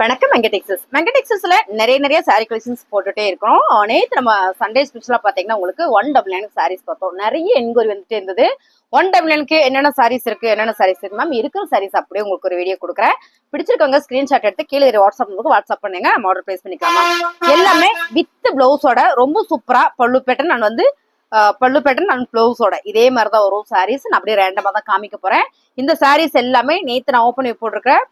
வணக்கம் மெங்கடெக்ஸஸ் வெங்கடெக்ஸஸ்ல நிறைய நிறைய சாரீ கலெக்ஷன்ஸ் போட்டுட்டே இருக்கிறோம். நேற்று நம்ம சண்டே ஸ்பெஷலாக பார்த்தீங்கன்னா உங்களுக்கு ஒன் டபுள் நைன் சாரீஸ் பார்த்தோம். நிறைய என்கொயரி வந்துட்டு இருந்தது. ஒன் டபுள் நைனுக்கு என்னென்ன சாரீஸ் இருக்கு என்னென்ன சாரீஸ் இருக்கு? மேம் இருக்கிற சாரீஸ் அப்படியே உங்களுக்கு ஒரு வீடியோ கொடுக்குறேன். பிடிச்சிருக்கவங்க ஸ்கிரீன்ஷாட் எடுத்து கீழே வாட்ஸ்அப் உங்களுக்கு வாட்ஸ்அப் பண்ணுங்க. நம்ம ஆர்டர் பிளேஸ் பண்ணிக்கலாம் எல்லாமே வித் பிளவுஸோட ரொம்ப சூப்பரா பல்லு பேட்டன் நான் வந்து பல்லு பேட்டர்ன் நான் ப்ளவுஸோட இதே மாதிரி தான் வரும் சாரீஸ் நான் அப்படியே ரேண்டமாக தான் காமிக்க போகிறேன் இந்த சாரீஸ் எல்லாமே நேற்று நான் ஓப்பன் பண்ணி போட்டிருக்கேன்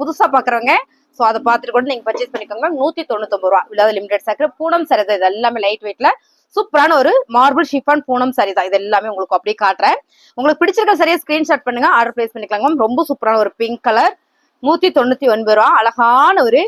புதுசாக பார்க்குறவங்க ஸோ அதை பார்த்துட்டு கூட நீங்க பர்ச்சேஸ் பண்ணிக்கோங்க. நூத்தி தொண்ணூத்தொம்பது ரூபா. இல்லாத லிமிடெட் சாக்கு பூனம் சரி இது எல்லாமே லைட் வெயிட்ல சூப்பரான ஒரு மார்பிள் ஷிஃபான் பூனம் சரி தான். இது எல்லாமே உங்களுக்கு அப்படியே காட்டுறேன். உங்களுக்கு பிடிச்சிருக்க சரியா ஸ்கிரீன்ஷாட் பண்ணுங்க. ஆர்டர் பிளேஸ் பண்ணிக்கலாங்க மேம் ரொம்ப சூப்பரான ஒரு பிங்க் கலர் நூத்தி தொண்ணூத்தி ஒன்பது ரூபா. அழகான ஒரு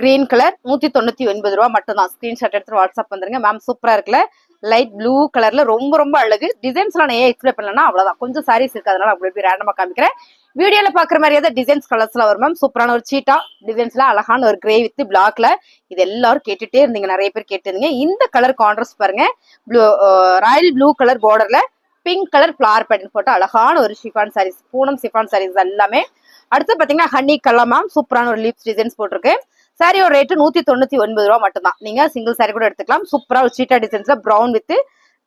கிரீன் கலர் நூத்தி தொண்ணூத்தி ஒன்பது ரூபா மட்டும் தான் ஸ்கிரீன்ஷாட் எடுத்து வாட்ஸ்அப் வந்துருங்க. மேம் சூப்பரா இருக்குல்ல? லைட் ப்ளூ கலர்ல ரொம்ப ரொம்ப அழகு. டிசைன்ஸ்லாம் நான் ஏன் எக்ஸ்பிளைன் பண்ணலன்னா அவ்வளவுதான். கொஞ்சம் சாரீஸ் இருக்கு அதனால அப்படி போய் ரேண்டமா காமிக்கிறேன். வீடியோல பாக்குற மாதிரி ஏதாவது டிசைன்ஸ் கலர்ஸ்லாம் வரும் மேம் சூப்பரான ஒரு சீட்டா டிசைன்ஸ்ல அழகான ஒரு கிரே வித் பிளாக்ல இது எல்லாரும் கேட்டுட்டே இருந்தீங்க. நிறைய பேர் கேட்டிருந்தீங்க. இந்த கலர் கான்ட்ராஸ்ட் பாருங்க. ப்ளூ ராயல் ப்ளூ கலர் பார்டர்ல பிங்க் கலர் ஃபிளார் பேட்டர்ன் போட்டு அழகான ஒரு ஷிஃபான் சாரீஸ் பூனம் ஷிஃபான் சாரீஸ் எல்லாமே. அடுத்து பாத்தீங்கன்னா ஹனி கலர் மேம் சூப்பரான ஒரு லீப்ஸ் டிசைன்ஸ் போட்டிருக்கு. சாரியோட ரேட்டு நூத்தி தொண்ணூத்தி ஒன்பது ரூபா மட்டும்தான். நீங்க சிங்கிள் சாரி கூட எடுத்துக்கலாம். சூப்பரா ஒரு cheetah டிசைன்ஸ்ல brown with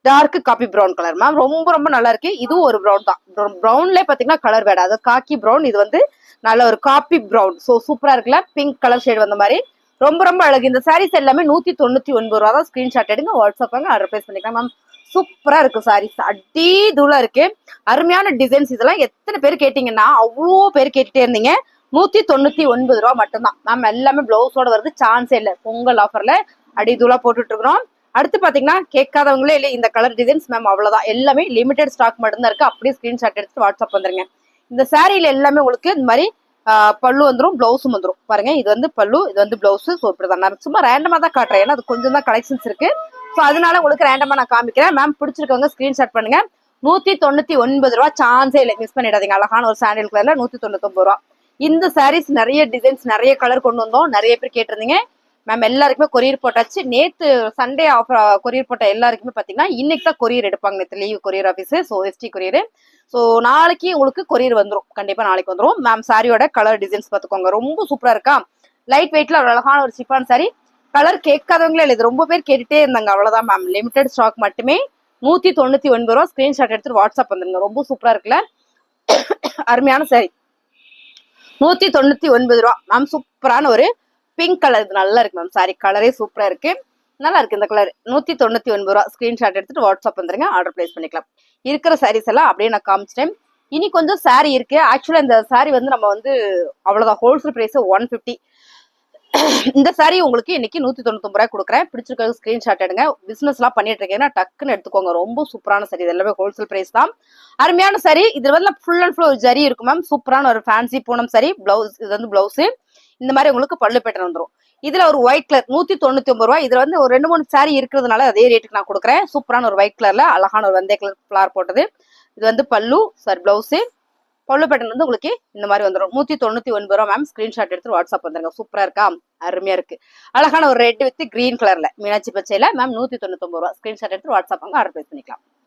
dark coffee brown colour ma'am ரொம்ப ரொம்ப நல்லா இருக்கு. இதுவும் ஒரு ப்ரௌன் தான். ப்ரௌன்ல பாத்தீங்கன்னா கலர் வேட அது காக்கி பிரவுன் இது வந்து நல்ல ஒரு காப்பி ப்ரௌன் ஸோ சூப்பரா இருக்குல்ல? பிங்க் கலர் ஷேட் வந்த மாதிரி. ரொம்ப ரொம்ப அழகு. இந்த சாரீஸ் எல்லாமே நூத்தி தொண்ணூத்தி ஒன்பது ரூபா தான் ஸ்கிரீன்ஷாட் எடுங்க. வாட்ஸ்அப் ஆர்டர் பிளேஸ் பண்ணிக்கலாம் மேம் சூப்பரா இருக்கு சாரீஸ் அடி தூளா இருக்கு. அருமையான டிசைன்ஸ் இதெல்லாம் எத்தனை பேர் கேட்டீங்கன்னா அவ்வளோ பேர் கேட்டுட்டே இருந்தீங்க. நூத்தி தொண்ணூத்தி ஒன்பது ரூபா மட்டும்தான். மேம் எல்லாமே பிளவுஸோட வருது சான்ஸே இல்லை. பொங்கல் ஆஃபர்ல அடி தூளா போட்டுட்டு இருக்கிறோம் அடுத்து பாத்தீங்கன்னா கேட்காதவங்களே இல்லை இந்த கலர் டிசைன்ஸ் மேம் அவ்வளவுதான். எல்லாமே லிமிடெட் ஸ்டாக் மட்டும்தான் இருக்கு. அப்படியே ஸ்கிரீன்ஷாட் எடுத்து வாட்ஸ்அப் வந்துருங்க. இந்த சாரியில எல்லாமே உங்களுக்கு இந்த மாதிரி பல்லு வந்துடும் பிளவுஸும் வந்துடும் பாருங்க இது வந்து பல்லு இது வந்து பிளவுஸ் ஸோ இப்படிதான். நான் சும்மா ரேண்டமா தான் காட்டுறேன். ஏன்னா அது கொஞ்சம் தான் கலெக்ஷன்ஸ் இருக்கு. ஸோ அதனால உங்களுக்கு ரேண்டமா நான் காமிக்கிறேன். மேம் பிடிச்சிருக்கவங்க ஸ்கிரீன்ஷாட் பண்ணுங்க. நூத்தி தொண்ணூத்தி ஒன்பது ரூபா சான்ஸே இல்லை. மிஸ் பண்ணிடாதீங்க. அழகான ஒரு சாண்டில் கலர்ல நூத்தி தொண்ணூத்தி ரூபா. இந்த சாரீஸ் நிறைய டிசைன்ஸ் நிறைய கலர் கொண்டு வந்தோம். நிறைய பேர் கேட்டிருந்தீங்க. மேம் எல்லாருக்குமே கொரியர் போட்டாச்சு. நேத்து சண்டே ஆஃபர் கொரியர் போட்ட எல்லாருக்குமே பாத்தீங்கன்னா இன்னைக்கு தான் கொரியர் எடுப்பாங்க. நேற்று leave courier office so ST courier so நாளைக்கு உங்களுக்கு கொரியர் வந்துடும் கண்டிப்பா நாளைக்கு வந்துடும் மேம் சாரியோட கலர் டிசைன்ஸ் பார்த்துக்கோங்க ரொம்ப சூப்பரா இருக்கா? லைட் வெயிட்ல ஒரு அழகான ஒரு சிப்பான் சாரி கலர் கேட்காதவங்களே இல்லை இது ரொம்ப பேர் கேட்டுட்டே இருந்தாங்க. அவ்வளவுதான் மேம் லிமிடெட் ஸ்டாக் மட்டுமே. நூத்தி தொண்ணூத்தி ஒன்பது ரூபா ஸ்கிரீன்ஷாட் எடுத்து வாட்ஸ்அப் வந்துருங்க. ரொம்ப சூப்பரா இருக்குல்ல? அருமையான சாரி நூத்தி தொண்ணூத்தி ஒன்பது ரூபா. மேம் சூப்பரான ஒரு பிங்க் கலர் இது நல்லா இருக்கு மேம் சாரி கலரே சூப்பரா இருக்கு நல்லா இருக்கு இந்த கலர் நூத்தி தொண்ணூத்தி ஒன்பது ரூபா. ஸ்கிரீன்ஷாட் எடுத்துட்டு வாட்ஸ்அப் வந்துருங்க. ஆர்டர் பிளேஸ் பண்ணிக்கலாம். இருக்கிற சாரீஸ் எல்லாம் அப்படியே நான் காமிச்சிட்டேன். இனி கொஞ்சம் சாரி இருக்கு. ஆக்சுவலா இந்த சாரி வந்து நம்ம வந்து அவ்வளவுதான். ஹோல்சேல் பிரைஸ் ஒன் ஃபிஃப்டி இந்த சாரி உங்களுக்கு இன்னைக்கு நூத்தி தொண்ணூத்தி ரூபாய் கொடுக்குறேன். பிடிச்சிருக்க ஸ்கிரீன்ஷாட் எடுங்க. பிசினஸ் எல்லாம் பண்ணிட்டு இருக்கீங்கன்னா டக்குன்னு எடுத்துக்கோங்க. ரொம்ப சூப்பரான சாரி இது எல்லாமே ஹோல்சேல் பிரைஸ் தான். அருமையான சாரி இதுல வந்து ஃபுல் அண்ட் ஃபுல் ஜரி இருக்கும் மேம் சூப்பரான ஒரு ஃபேன்சி பூனம் சாரி பிளவுஸ் இது வந்து பிளவுஸ் இந்த மாதிரி உங்களுக்கு பல்லு பேட்டர் வந்துடும் இதுல ஒரு ஒயிட் கலர் நூத்தி தொண்ணூத்தி ஒன்பது ரூபாய். இதுல வந்து ஒரு ரெண்டு மூணு சாரி இருக்கிறதுனால அதே ரேட்டுக்கு நான் கொடுக்குறேன். சூப்பரான ஒரு ஒயிட் கலர்ல அழகான ஒரு வந்தே கலர் ஃபிளார் போட்டது. இது வந்து பல்லு சார் பிளவுஸ் பல்லு வந்து உங்களுக்கு இந்த மாதிரி வந்துடும் நூத்தி தொண்ணூத்தி ஒன்பது ரூபா மேம் ஸ்கிரீன்ஷாட் எடுத்து வாட்ஸ்அப் வந்துருங்க. சூப்பரா இருக்கா? அருமையா இருக்கு. அழகான ஒரு ரெட் வித் கிரீன் கலர்ல மீனாட்சி பச்சையில மேம் நூத்தி தொண்ணூத்தி ஒன்பது ரூபா ஸ்கிரீன்ஷாட் எடுத்து வாட்ஸ்அப் வாங்க ஆர்டர் பண்ணிக்கலாம்.